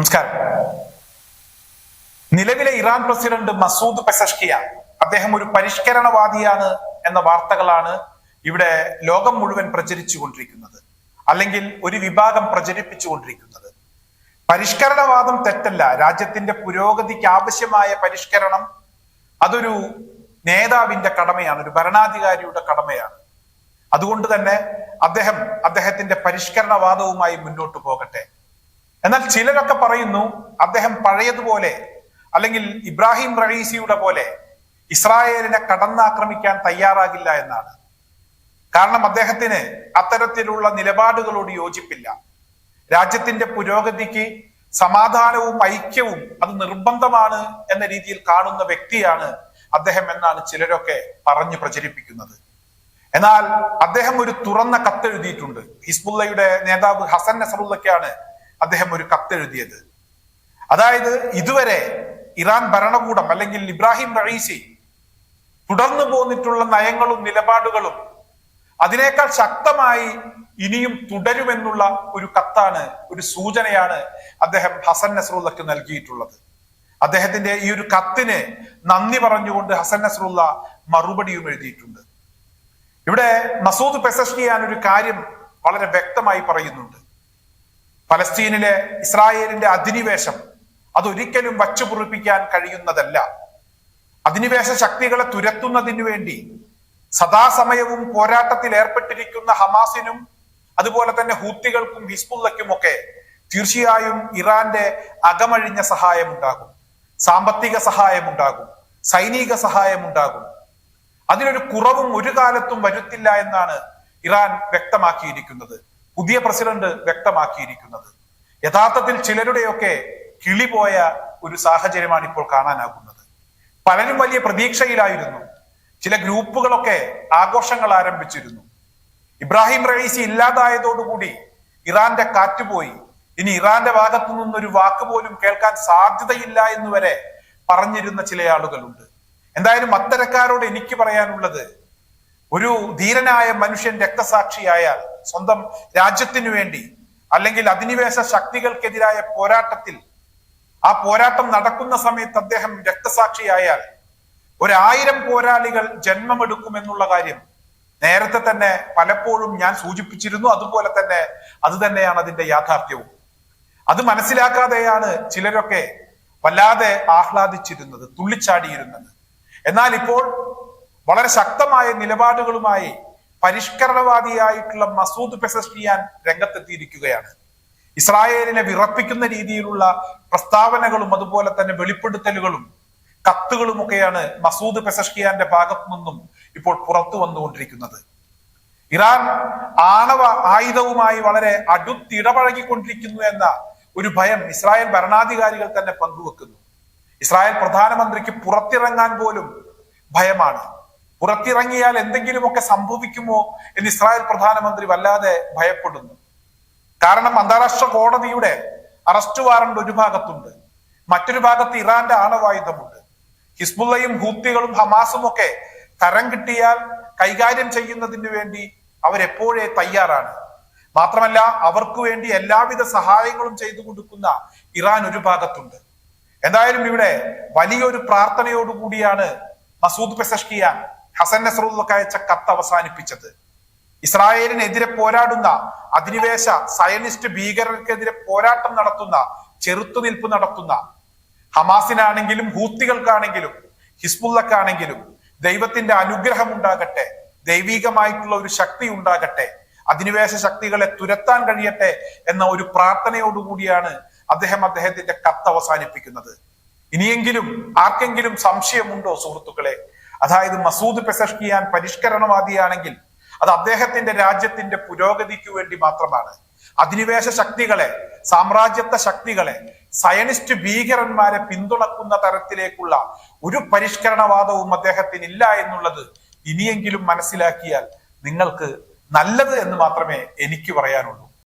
നമസ്കാരം. നിലവിലെ Iran president Masoud പെസഷ്കിയ അദ്ദേഹം ഒരു പരിഷ്കരണവാദിയാണ് എന്ന വാർത്തകളാണ് ഇവിടെ ലോകം മുഴുവൻ പ്രചരിച്ചുകൊണ്ടിരിക്കുന്നത്. അല്ലെങ്കിൽ ഒരു വിഭാഗം പ്രചരിപ്പിച്ചുകൊണ്ടിരിക്കുന്നത്. പരിഷ്കരണവാദം തെറ്റല്ല. രാജ്യത്തിന്റെ പുരോഗതിക്ക് ആവശ്യമായ പരിഷ്കരണം അതൊരു നേതാവിന്റെ കടമയാണ് ഒരു ഭരണാധികാരിയുടെ കടമയാണ്. അതുകൊണ്ട് തന്നെ അദ്ദേഹം അദ്ദേഹത്തിന്റെ പരിഷ്കരണവാദവുമായി മുന്നോട്ട് പോകട്ടെ. എന്നാൽ ചിലരൊക്കെ പറയുന്നു അദ്ദേഹം പഴയതുപോലെ അല്ലെങ്കിൽ ഇബ്രാഹിം റഹീസിയുടെ പോലെ ഇസ്രായേലിനെ കടന്നാക്രമിക്കാൻ തയ്യാറാകില്ല എന്നാണ്. കാരണം അദ്ദേഹത്തിന് അത്തരത്തിലുള്ള നിലപാടുകളോട് യോജിപ്പില്ല. രാജ്യത്തിന്റെ പുരോഗതിക്ക് സമാധാനവും ഐക്യവും അത് നിർബന്ധമാണ് എന്ന രീതിയിൽ കാണുന്ന വ്യക്തിയാണ് അദ്ദേഹം എന്നാണ് ചിലരൊക്കെ പറഞ്ഞു പ്രചരിപ്പിക്കുന്നത്. എന്നാൽ അദ്ദേഹം ഒരു തുറന്ന കത്തെഴുതിയിട്ടുണ്ട്. ഹിസ്ബുള്ളയുടെ നേതാവ് ഹസൻ നസറുള്ളക്കാണ് അദ്ദേഹം ഒരു കത്തെഴുതിയത്. അതായത് ഇതുവരെ ഇറാൻ ഭരണകൂടം അല്ലെങ്കിൽ ഇബ്രാഹിം റഈസി തുടർന്നു പോന്നിട്ടുള്ള നയങ്ങളും നിലപാടുകളും അതിനേക്കാൾ ശക്തമായി ഇനിയും തുടരുമെന്നുള്ള ഒരു കത്താണ് ഒരു സൂചനയാണ് അദ്ദേഹം ഹസൻ നസറുള്ളക്ക് നൽകിയിട്ടുള്ളത്. അദ്ദേഹത്തിന്റെ ഈ ഒരു കത്തിന് നന്ദി പറഞ്ഞുകൊണ്ട് ഹസൻ നസറുള്ള മറുപടിയും എഴുതിയിട്ടുണ്ട്. ഇവിടെ മസൂദ് പെസഷ്കിയാൻ ഒരു കാര്യം വളരെ വ്യക്തമായി പറയുന്നുണ്ട്. ഫലസ്തീനിലെ ഇസ്രായേലിന്റെ അധിനിവേശം അതൊരിക്കലും വച്ചുപുറിപ്പിക്കാൻ കഴിയുന്നതല്ല. അധിനിവേശ ശക്തികളെ തുരത്തുന്നതിനു വേണ്ടി സദാസമയവും പോരാട്ടത്തിൽ ഏർപ്പെട്ടിരിക്കുന്ന ഹമാസിനും അതുപോലെ തന്നെ ഹൂത്തികൾക്കും ഹിസ്ബുള്ളയ്ക്കും ഒക്കെ തീർച്ചയായും ഇറാന്റെ അകമഴിഞ്ഞ സഹായമുണ്ടാകും. സാമ്പത്തിക സഹായമുണ്ടാകും. സൈനിക സഹായമുണ്ടാകും. അതിനൊരു കുറവും ഒരു കാലത്തും വരുത്തില്ല എന്നാണ് ഇറാൻ വ്യക്തമാക്കിയിരിക്കുന്നത്. പുതിയ പ്രസിഡന്റ് വ്യക്തമാക്കിയിരിക്കുന്നത്. യഥാർത്ഥത്തിൽ ചിലരുടെയൊക്കെ കിളിപോയ ഒരു സാഹചര്യമാണ് ഇപ്പോൾ കാണാനാകുന്നത്. പലരും വലിയ പ്രതീക്ഷയിലായിരുന്നു. ചില ഗ്രൂപ്പുകളൊക്കെ ആഘോഷങ്ങൾ ആരംഭിച്ചിരുന്നു. ഇബ്രാഹിം റയീസി ഇല്ലാതായതോടുകൂടി ഇറാന്റെ കാറ്റുപോയി. ഇനി ഇറാന്റെ ഭാഗത്തു നിന്നൊരു വാക്ക് പോലും കേൾക്കാൻ സാധ്യതയില്ല എന്ന് വരെ പറഞ്ഞിരുന്ന ചില ആളുകളുണ്ട്. എന്തായാലും അത്തരക്കാരോട് എനിക്ക് പറയാനുള്ളത് ഒരു ധീരനായ മനുഷ്യൻ രക്തസാക്ഷിയായാൽ സ്വന്തം രാജ്യത്തിനു വേണ്ടി അല്ലെങ്കിൽ അധിനിവേശ ശക്തികൾക്കെതിരായ പോരാട്ടത്തിൽ ആ പോരാട്ടം നടക്കുന്ന സമയത്ത് അദ്ദേഹം രക്തസാക്ഷിയായാൽ ഒരായിരം പോരാളികൾ ജന്മമെടുക്കുമെന്നുള്ള കാര്യം നേരത്തെ തന്നെ പലപ്പോഴും ഞാൻ സൂചിപ്പിച്ചിരുന്നു. അതുപോലെ തന്നെ അത് തന്നെയാണ് അതിന്റെ യാഥാർത്ഥ്യവും. അത് മനസ്സിലാക്കാതെയാണ് ചിലരൊക്കെ വല്ലാതെ ആഹ്ലാദിച്ചിരുന്നത് തുള്ളിച്ചാടിയിരുന്നത്. എന്നാൽ ഇപ്പോൾ വളരെ ശക്തമായ നിലപാടുകളുമായി പരിഷ്കരണവാദിയായിട്ടുള്ള മസൂദ് പെസഷ്കിയാൻ രംഗത്തെത്തിയിരിക്കുകയാണ്. ഇസ്രായേലിനെ വിറപ്പിക്കുന്ന രീതിയിലുള്ള പ്രസ്താവനകളും അതുപോലെ തന്നെ വെളിപ്പെടുത്തലുകളും കത്തുകളുമൊക്കെയാണ് മസൂദ് പെസഷ്കിയാന്റെ ഭാഗത്തു നിന്നും ഇപ്പോൾ പുറത്തു വന്നുകൊണ്ടിരിക്കുന്നത്. ഇറാൻ ആണവ ആയുധവുമായി വളരെ അടുത്തിടപഴകിക്കൊണ്ടിരിക്കുന്നു എന്ന ഒരു ഭയം ഇസ്രായേൽ ഭരണാധികാരികൾ തന്നെ പങ്കുവെക്കുന്നു. ഇസ്രായേൽ പ്രധാനമന്ത്രിക്ക് പുറത്തിറങ്ങാൻ പോലും ഭയമാണ്. പുറത്തിറങ്ങിയാൽ എന്തെങ്കിലുമൊക്കെ സംഭവിക്കുമോ എന്ന് ഇസ്രായേൽ പ്രധാനമന്ത്രി വല്ലാതെ ഭയപ്പെടുന്നു. കാരണം അന്താരാഷ്ട്ര കോടതിയുടെ അറസ്റ്റ് വാറണ്ട് ഒരു ഭാഗത്തുണ്ട്. മറ്റൊരു ഭാഗത്ത് ഇറാന്റെ ആണവായുധമുണ്ട്. ഹിസ്ബുള്ളയും ഹൂത്തികളും ഹമാസും ഒക്കെ തരം കിട്ടിയാൽ കൈകാര്യം ചെയ്യുന്നതിന് വേണ്ടി അവരെപ്പോഴേ തയ്യാറാണ്. മാത്രമല്ല അവർക്ക് വേണ്ടി എല്ലാവിധ സഹായങ്ങളും ചെയ്തു കൊടുക്കുന്ന ഇറാൻ ഒരു ഭാഗത്തുണ്ട്. എന്തായാലും ഇവിടെ വലിയൊരു പ്രാർത്ഥനയോടുകൂടിയാണ് മസൂദ് പെസഷ്കിയാൻ ഹസൻ നസറുള്ളക്ക് അയച്ച കത്ത് അവസാനിപ്പിച്ചത്. ഇസ്രായേലിനെതിരെ പോരാടുന്ന അധിനിവേശ സയനിസ്റ്റ് ഭീകരർക്കെതിരെ പോരാട്ടം നടത്തുന്ന ചെറുത്തുനിൽപ്പ് നടത്തുന്ന ഹമാസിനാണെങ്കിലും ഹൂത്തികൾക്കാണെങ്കിലും ഹിസ്ബുള്ളക്കാണെങ്കിലും ദൈവത്തിന്റെ അനുഗ്രഹം ഉണ്ടാകട്ടെ ദൈവികമായിട്ടുള്ള ഒരു ശക്തി ഉണ്ടാകട്ടെ അധിനിവേശ ശക്തികളെ തുരത്താൻ കഴിയട്ടെ എന്ന ഒരു പ്രാർത്ഥനയോടുകൂടിയാണ് അദ്ദേഹം അദ്ദേഹത്തിന്റെ കത്ത് അവസാനിപ്പിക്കുന്നത്. ഇനിയെങ്കിലും ആർക്കെങ്കിലും സംശയമുണ്ടോ സുഹൃത്തുക്കളെ? അതായത് മസൂദ് പെസഷ്കിയാൻ പരിഷ്കരണവാദിയാണെങ്കിൽ അത് അദ്ദേഹത്തിന്റെ രാജ്യത്തിന്റെ പുരോഗതിക്ക് വേണ്ടി മാത്രമാണ്. അധിനിവേശ ശക്തികളെ സാമ്രാജ്യത്വ ശക്തികളെ സയനിസ്റ്റ് ഭീകരന്മാരെ പിന്തുണക്കുന്ന തരത്തിലേക്കുള്ള ഒരു പരിഷ്കരണവാദവും അദ്ദേഹത്തിന് ഇല്ല എന്നുള്ളത് ഇനിയെങ്കിലും മനസ്സിലാക്കിയാൽ നിങ്ങൾക്ക് നല്ലത് എന്ന് മാത്രമേ എനിക്ക് പറയാനുള്ളൂ.